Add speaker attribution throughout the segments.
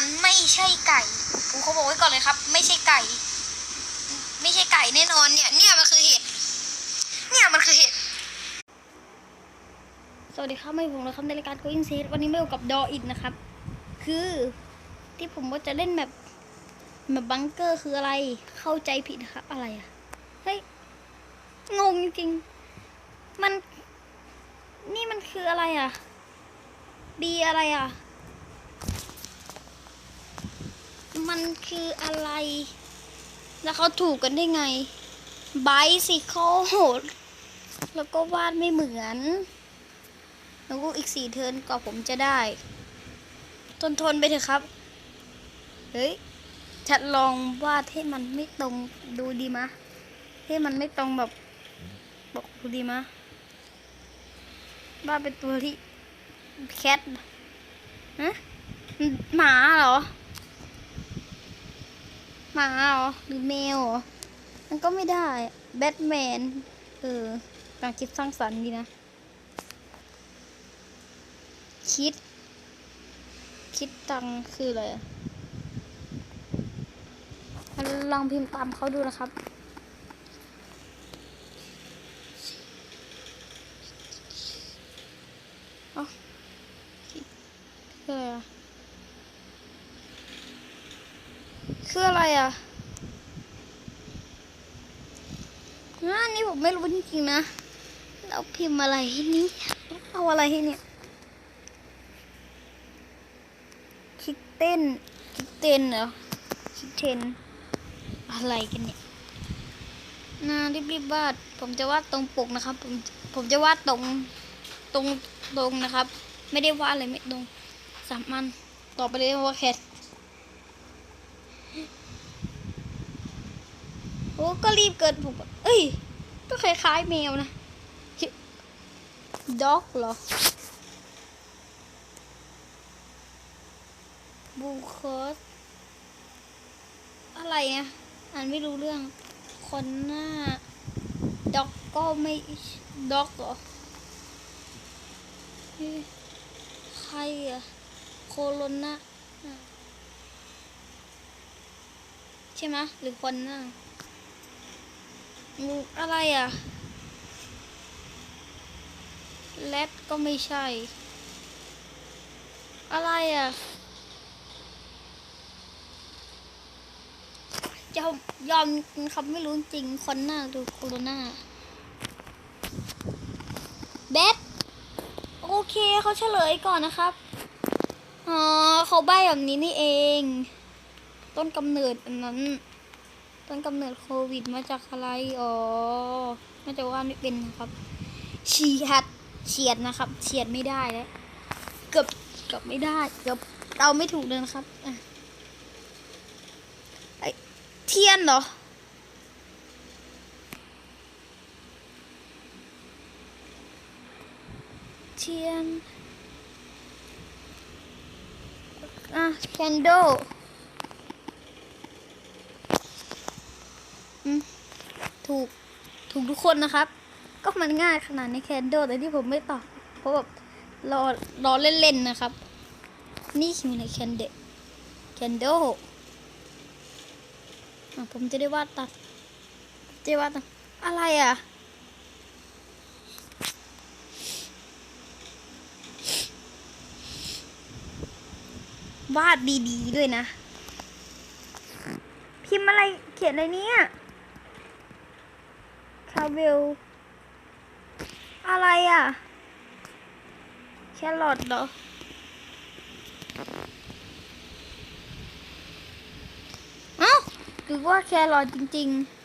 Speaker 1: มันไม่ใช่ไก่ผมเขาบอกไว้ก่อนเลยครับ ไม่ใช่ไก่ ไม่ใช่ไก่แน่นอนเนี่ย เนี่ยมันคือเห็ดเนี่ยมันคือเห็ดสวัสดีครับไม่ผมนะครับในรายการ Going s a วันนี้ไม่อยู่กับดออิดนะครับ คือที่ผมว่าจะเล่นแบบแบบบังเกอร์คืออะไรเข้าใจผิดนะครับ อะไรอะเฮ้ยงงจริงมัน นี่มันคืออะไรอะดีอะไรอะ มันคืออะไร แล้วเขาถูกกันได้ไงไบสิเขาโหด แล้วก็วาดไม่เหมือน แล้วก็อีกสี่เทินกว่าผมจะได้ ทนทนไปเถอะครับ เฮ้ยจะลองวาดให้มันไม่ตรงดูดีมะ ให้มันไม่ตรงแบบบอกดูดีมะวาดเป็นตัวที่แคทฮะหมาเหรอ หมาหรอหรือแมวหรอมันก็ไม่ได้ แบทแมน เออการคิดสร้างสรรค์ดีนะ คิด คิดตังคืออะไรลองพิมพ์ตามเขาดูนะครับเอ้า คืออะไรอะคืออะไรอะอ่านี่ผมไม่รู้จริงๆนะ เราพิมพ์อะไรให้นี่เอาอะไรให้เนี่ย คิดเต้น คิดเต้นเหรอ คิดเทนอะไรกันเนี่ยนารีบๆวาด ผมจะวาดตรงปกนะครับ ผม ผมจะวาดตรง ตรง ตรงนะครับ ไม่ได้วาดอะไรไม่ตรงสามอัน ต่อไปเลยว่าแคท โอ้ก็รีบเกินผม เอ้ย ก็คล้ายๆแมวนะด็อกเหรอบูคอสอะไรอะอ่านไม่รู้เรื่อง คนหน้า ด็อกก็ไม่ด็อกเหรอ ใครอะโคโรนาอะใช่ไหมหรือคนหน้า อะไรอะแรดก็ไม่ใช่ อะไรอะยอมยอมครับไม่รู้จริงคนหน้าดูโคโรนาเบสโอเคเขาเฉลยก่อนนะครับอ๋อเขาใบแบบนี้นี่เอง ต้นกำเนิดอันนั้น ต้นกำเนิดโควิดมาจากอะไร อ๋อน่าจะว่าไม่เป็นนะครับเฉียดเฉียดนะครับเฉียดไม่ได้แล้ว เกือบเกือบไม่ได้เกือบเราไม่ถูกเลยนะครับไอเทียนเหรอเทียนอะแคนโดอืม ถูกถูกทุกคนนะครับ ก็มันง่ายขนาดในแคนโดแต่ที่ผมไม่ตอบเพราะแบบรอรอเล่นๆนะครับ นี่คือในแคนเดแคนโดผมจะได้วาดตัดจะวาดตัดอะไรอะวาดดีๆด้วยนะ พิมพ์อะไรเขียนอะไรเนี่ย คาเวล อะไรอะ แครอทเหรอ เอ้าหรือว่าแครอทจริงๆ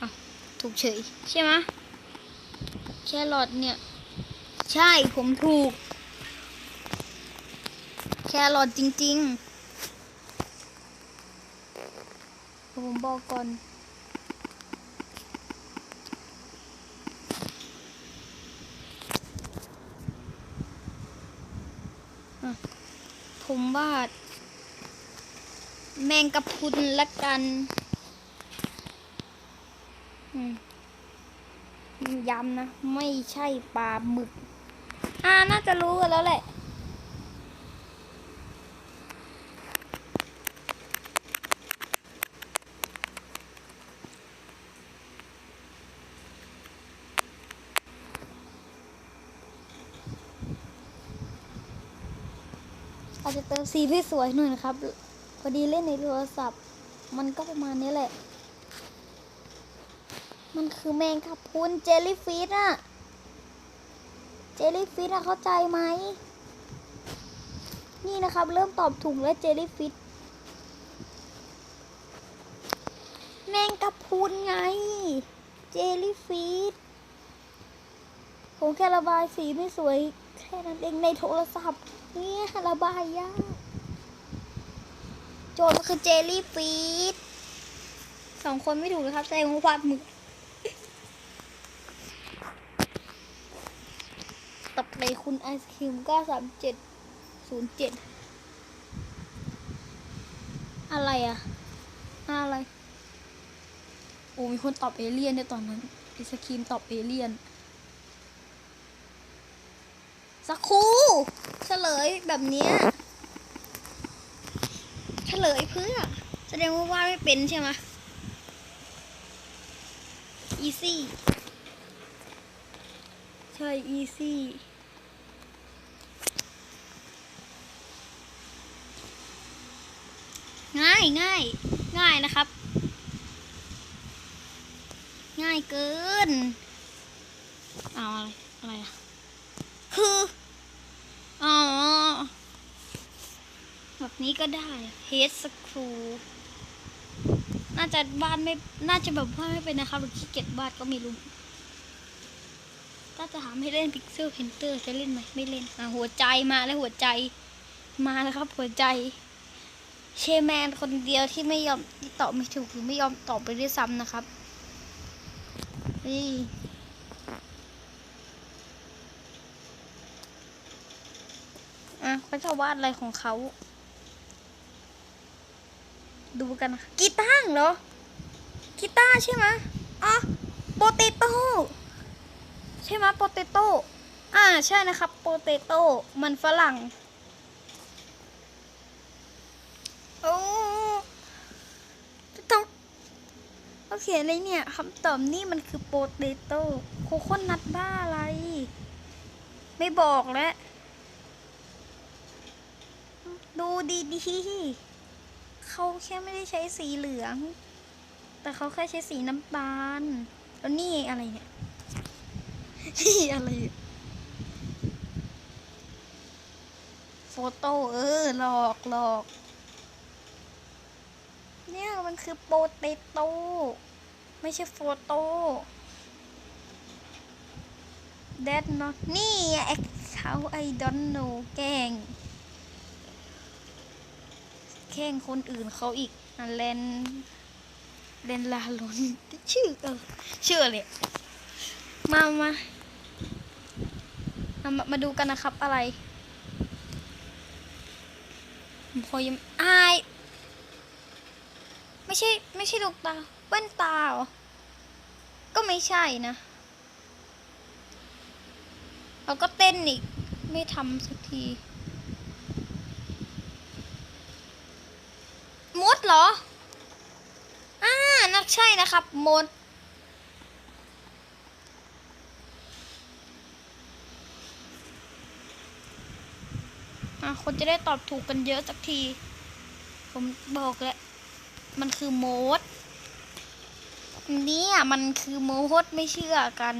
Speaker 1: อะถูกเฉยใช่ไหมะแครอทเนี่ย ใช่ผมถูกแค รอทจริงๆ ผมบอกก่อน ผมวาดแมงกะพรุนละกันอืมย้ำนะ ไม่ใช่ปลาหมึก อ่า น่าจะรู้กันแล้วแหละ อาจจะเติม สีที่สวยหน่อยนะครับ พอดีเล่นในโทรศัพท์ มันก็ประมาณนี้แหละ มันคือแมงกะพรุนเจลลี่ฟิชอะเจลลี่ฟิชอะเข้าใจไหม นี่นะครับ เริ่มตอบถูกแล้วเจลลี่ฟิชแมงกะพรุนไง เจลลี่ฟิชผมแค่ระบายสีไม่สวย แค่นั้นเองในโทรศัพท์ เนี่ยระบายยากโจทย์มันคือเจลลี่ฟีดสองคนไม่ถูกนะครับแสดงว่าวาดมือต่อไปคุณไอศครีมก็สามเจ็ดศูนย์เจ็ดอะไรอะอะไร โอ้มีคนตอบเอเลี่ยนในตอนนั้นไอศครีมตอบเอเลี่ยน สักครู่เฉลยแบบเนี้ยเฉลยเพื่อ แสดงว่าวาดไม่เป็นใช่ไหม easy ใช่ easy ง่ายง่ายง่ายนะครับ ง่ายเกิน เอาอะไร อะไรอะคือ อ๋อ แบบนี้ก็ได้ head screw น่าจะวาดไม่ น่าจะแบบว่าไม่เป็นนะครับหรือขี้เกียจวาดก็ไม่รู้ ถ้าจะถามให้เล่น Pixel Painter จะเล่นไหมไม่เล่นอะหัวใจมาแล้วหัวใจ มาแล้วครับ หัวใจ เชแมนคนเดียวที่ไม่ยอมที่ตอบไม่ถูกหรือไม่ยอมตอบไปด้วยซ้ำนะครับนี่ อะเขาจะวาดอะไรของเขา ดูกันกีตาร์เหรอกีตาร์ใช่ไหมอ๋อโปเตโต้ใช่ไหมโปเตโต้อ่าใช่นะครับโปเตโต้มันฝรั่งโอ้ต้องเขาเขียนอะไรเนี่ยคำตอบนี่มันคือโปเตโต้โคโคนัทบ้าอะไร ไม่บอกแล้ว ดูดีๆเขาแค่ไม่ได้ใช้สีเหลือง แต่เขาแค่ใช้สีน้ำตาลแล้วนี่อะไรเนี่ยนี่อะไรโฟโต้เออหลอกหลอก เนี่ยมันคือโปเตโต้ไม่ใช่โฟโต้ That not นี่ how I don't know แกง แข่งคนอื่นเขาอีกเลนเลนลาลนชื่อเออชื่อเลยมามามามามาดูกันนะครับอะไรพอยังอายไม่ใช่ ไม่ใช่ลูกตาแว่นตาเหรอก็ไม่ใช่นะเราก็เต้นอีก ไม่ทำสักที มด เหรอ อ่านักใช่นะครับมดอะคนจะได้ตอบถูกกันเยอะสักที ผมบอกแล้ว มันคือโมด เนี่ยมันคือโมดไม่เชื่อกัน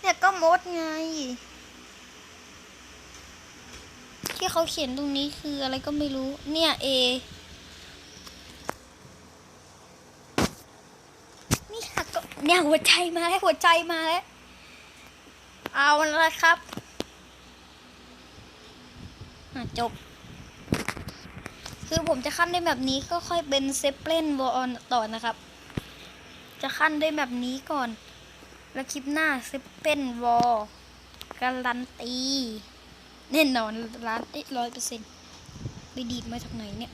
Speaker 1: เนี่ยก็โมดไง ที่เขาเขียนตรงนี้คืออะไรก็ไม่รู้ เนี่ยเอ นี่ค่ะก็ เนี่ยหัวใจมาแล้วหัวใจมาแล้ว เอาละครับจบ คือผมจะขั้นได้แบบนี้ก็ค่อยเป็นเซปเลนวอลต่อนะครับ จะขั้นได้แบบนี้ก่อน แล้วคลิปหน้าเซปเลนวอลการันตีแน่นอนร้านร้อยเปอร์เซ็นต์ไปดีดมาจากไหนเนี่ย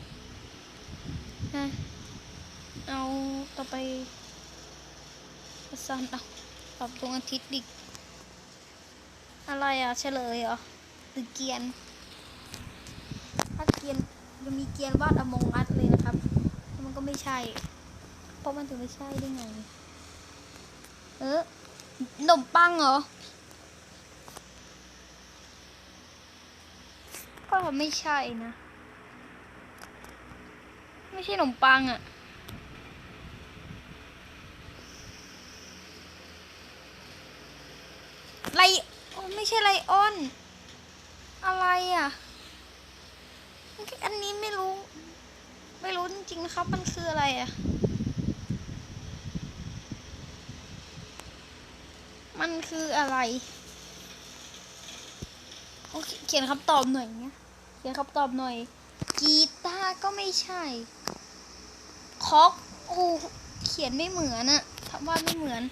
Speaker 1: เอาต่อไป ระสานเอาตอบดวงอาทิตย์ดิอะไรอะเฉลยเหรอหรือเกียน ถ้าเกียนมันมีเกียนวาดอมงอัดเลยนะครับ มันก็ไม่ใช่ เพราะมันถึงไม่ใช่ได้ไง เออขนมปังเหรอ ก็ไม่ใช่นะ ไม่ใช่ขนมปังอะไลโอไม่ ใช่ไลออน อะไรอะ อันนี้ไม่รู้ ไม่รู้จริงๆนะครับ มันคืออะไรอะ มันคืออะไรโอเคเขียนคำตอบหน่อยเนี่ยเขียนคำตอบหน่อย กีตาร์ก็ไม่ใช่คอกโอ้เขียนไม่เหมือนอะทำวาไม่เหมือน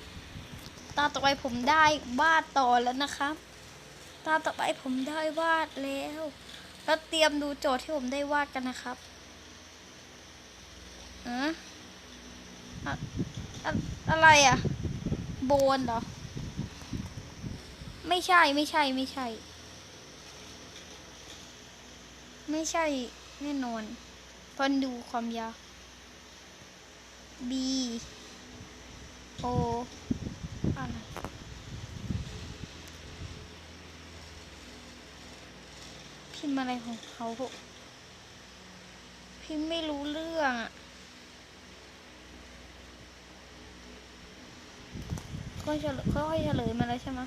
Speaker 1: ตาต่อไปผมได้วาต่อแล้วนะครับ ตาต่อไปผมได้วาดแล้ว แล้วเตรียมดูโจทย์ที่ผมได้วาดกันนะครับอะอะอะอะไรอะโบนเหรอ ไม่ใช่ไม่ใช่ไม่ใช่ ไม่ใช่แน่นอนเพราะดูความยาว B O อะไร พ์อะไรของเขาพิมพ์ไม่รู้เรื่องอะค่อยเฉลยค่อยเฉลยมาแล้วใช่ไหม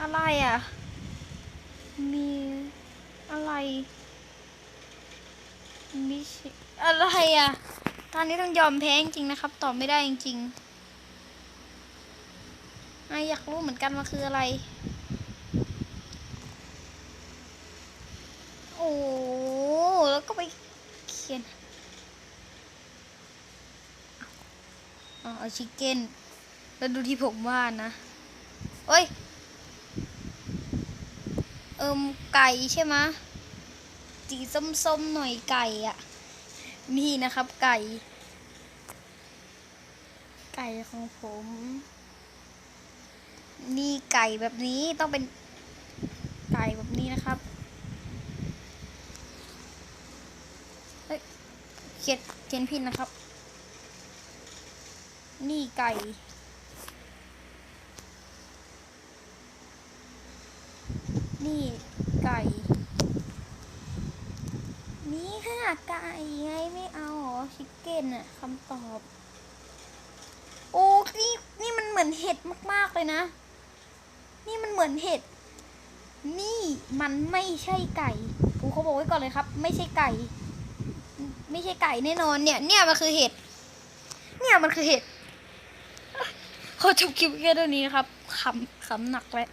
Speaker 1: อะไรอะ มีอะไรมิชอะไรอะ ตอนนี้ต้องยอมแพ้จริงนะครับ ตอบไม่ได้จริงๆอ่อยากรู้เหมือนกันว่าคืออะไร โอ้แล้วก็ไปเขียนอ๋อเอา ชิคเก้น แล้วดูที่ผมวาดนะ เอ้ย เอิมไก่ใช่ไหมสีส้มๆหน่อยไก่อะนี่นะครับไก่ ไก่ของผม นี่ไก่แบบนี้ต้องเป็นไก่แบบนี้นะครับเฮ้ยเขียนเขียนผิดนะครับ ไก่ นี่ไก่ นี่ค่ะไก่ไงไม่เอาหรอชิคเก้นอะคำตอบ โอ้นี่นี่มันเหมือนเห็ดมากๆเลยนะ นี่มันเหมือนเห็ด นี่มันไม่ใช่ไก่กูเขาบอกไว้ก่อนเลยครับ ไม่ใช่ไก่ ไม่ใช่ไก่แน่นอนเนี่ย เนี่ยมันคือเห็ด เนี่ยมันคือเห็ด ขอจบคลิปแค่เท่านี้นะครับขำขำหนักแล้ว